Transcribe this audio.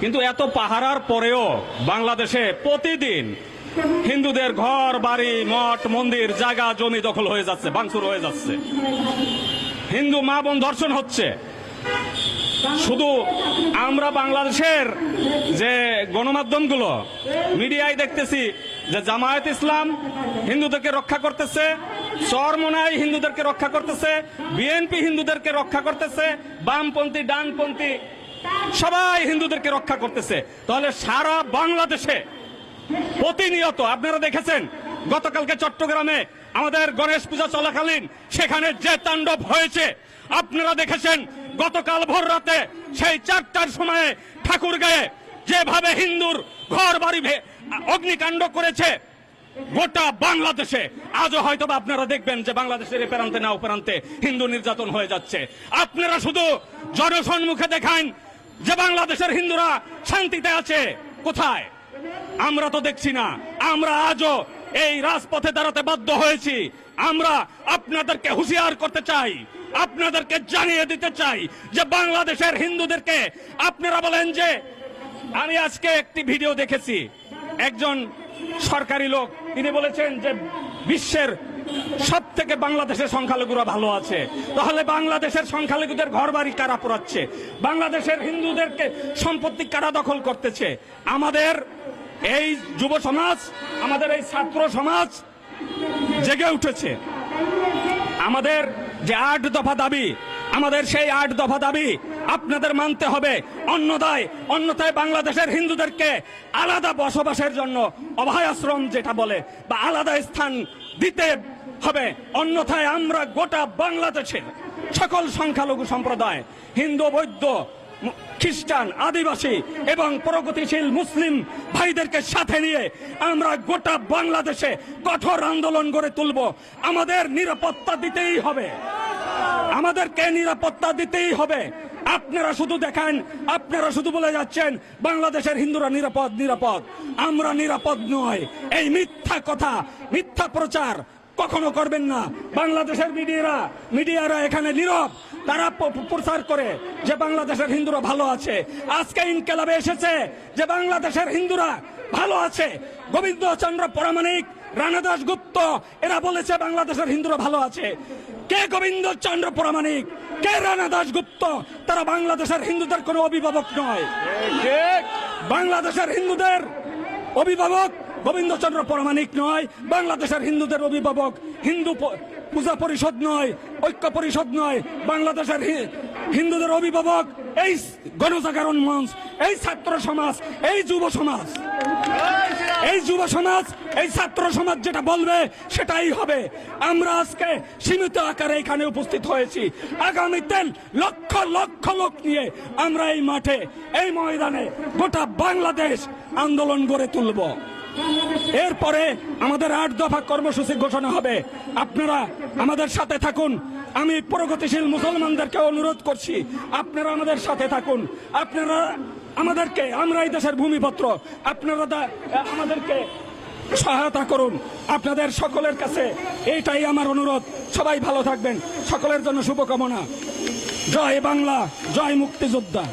কিন্তু এত পাহারার পরেও বাংলাদেশে প্রতিদিন হিন্দুদের ঘর, বাড়ি, মঠ, মন্দির, জায়গা, জমি দখল হয়ে যাচ্ছে, ভাঙচুর হয়ে যাচ্ছে। হিন্দু মা বোন ধর্ষণ হচ্ছে। শুধু আমরা বাংলাদেশের যে গণমাধ্যমগুলো, মিডিয়ায় দেখতেছি যে জামায়াত ইসলাম হিন্দুদেরকে রক্ষা করতেছে, চরমনাই হিন্দুদেরকে রক্ষা করতেছে, বিএনপি হিন্দুদেরকে রক্ষা করতেছে, বামপন্থী, ডানপন্থী সবাই হিন্দুদেরকে রক্ষা করতেছে। তাহলে সারা বাংলাদেশে প্রতিনিয়ত, আপনারা দেখেছেন, গতকালকে চট্টগ্রামে আমাদের গণেশ পূজা চলাকালীন সেখানে যে তাণ্ডব হয়েছে। আপনারা দেখেছেন, গতকাল ভোর রাতে সেই চারটার সময়ে ঠাকুর গায়ে যেভাবে হিন্দুর ঘর বাড়ি অগ্নিকাণ্ড করেছে গোটা বাংলাদেশে। আজও হয়তো আপনারা দেখবেন যে বাংলাদেশের প্রান্তে না প্রান্তে হিন্দু নির্যাতন হয়ে যাচ্ছে। আপনারা শুধু জনসম্মুখে দেখান যে বাংলাদেশের হিন্দুরা শান্তিতে আছে, কোথায়? আমরা তো দেখছি না। আমরা আজও এই রাজপথে দাঁড়াতে বাধ্য হয়েছি। আমরা আপনাদেরকে হুঁশিয়ার করতে চাই, আপনাদেরকে জানিয়ে দিতে চাই যে বাংলাদেশের হিন্দুদেরকে আপনারা বলেন যে, আমি আজকে একটি ভিডিও দেখেছি। একজন সরকারি লোক, তিনি বলেছেন যে বিশ্বের সব থেকে বাংলাদেশের সংখ্যালঘুরা ভালো আছে। তাহলে বাংলাদেশের সংখ্যালঘুদের ঘর বাড়ি কারা পোড়াচ্ছে? বাংলাদেশের হিন্দুদেরকে সম্পত্তি কারা দখল করতেছে? আমাদের এই যুব সমাজ, আমাদের এই ছাত্র সমাজ জেগে উঠেছে। আমাদের যে আট দফা দাবি, আমাদের সেই আট দফা দাবি আপনাদের মানতে হবে। অন্যদায় অন্যথায় বাংলাদেশের হিন্দুদেরকে আলাদা বসবাসের জন্য অভয় আশ্রম যেটা বলে, বা আলাদা স্থান দিতে হবে। অন্যথায় আমরা গোটা বাংলাদেশের সকল সংখ্যালঘু সম্প্রদায়, হিন্দু, বৌদ্ধ, মু- খ্রিস্টান, আদিবাসী এবং প্রগতিশীল মুসলিম ভাইদেরকে সাথে নিয়ে আমরা গোটা বাংলাদেশে কঠোর আন্দোলন গড়ে তুলব। আমাদের নিরাপত্তা দিতেই হবে। আমাদেরকে নিরাপত্তা দিতেই হবে। আপনারা শুধু দেখেন, আপনারা শুধু বলে যাচ্ছেন, বাংলাদেশের হিন্দুরা নিরাপদ নিরাপদ। আমরা নিরাপদ নয়। এই মিথ্যা কথা, মিথ্যা প্রচার কখনো করবেন না। বাংলাদেশের মিডিয়ারা মিডিয়ারা এখানে নীরব। তারা প্রচার করে যে বাংলাদেশের হিন্দুরা ভালো আছে। আজকে ইনকেলাবে এসেছে যে বাংলাদেশের হিন্দুরা ভালো আছে। গোবিন্দ চন্দ্র পরামানিক রানা দাস গুপ্ত এরা বলেছে বাংলাদেশের হিন্দুরা ভালো আছে। কে গোবিন্দ চন্দ্র পরামানিক কে রানা দাস গুপ্ত তারা বাংলাদেশের হিন্দুদের কোনো অভিভাবক নয়। বাংলাদেশের হিন্দুদের অভিভাবক গোবিন্দচন্দ্র প্রামাণিক নয়, বাংলাদেশের হিন্দুদের অভিভাবক হিন্দু পূজা পরিষদ নয়, ঐক্য পরিষদ নয়, বাংলাদেশের হিন্দুদের অভিভাবক এই গণজাগরণ মঞ্চ, এই ছাত্র সমাজ, এই যুব সমাজ। এই যুব সমাজ, এই ছাত্র সমাজ যেটা বলবে সেটাই হবে। আমরা আজকে সীমিত আকারে এখানে উপস্থিত হয়েছি। আগামীতে লক্ষ লক্ষ লোক নিয়ে আমরা এই মাঠে, এই ময়দানে গোটা বাংলাদেশ আন্দোলন গড়ে তুলব। এরপরে আমাদের আট দফা কর্মসূচি ঘোষণা হবে। আপনারা আমাদের সাথে থাকুন। আমি প্রগতিশীল মুসলমানদেরকে অনুরোধ করছি, আপনারা আমাদের সাথে থাকুন। আপনারা আমাদেরকে, আমরা এই দেশের ভূমিপত্র, আপনারা আমাদেরকে সহায়তা করুন। আপনাদের সকলের কাছে এইটাই আমার অনুরোধ। সবাই ভালো থাকবেন। সকলের জন্য শুভকামনা। জয় বাংলা, জয় মুক্তিযোদ্ধা।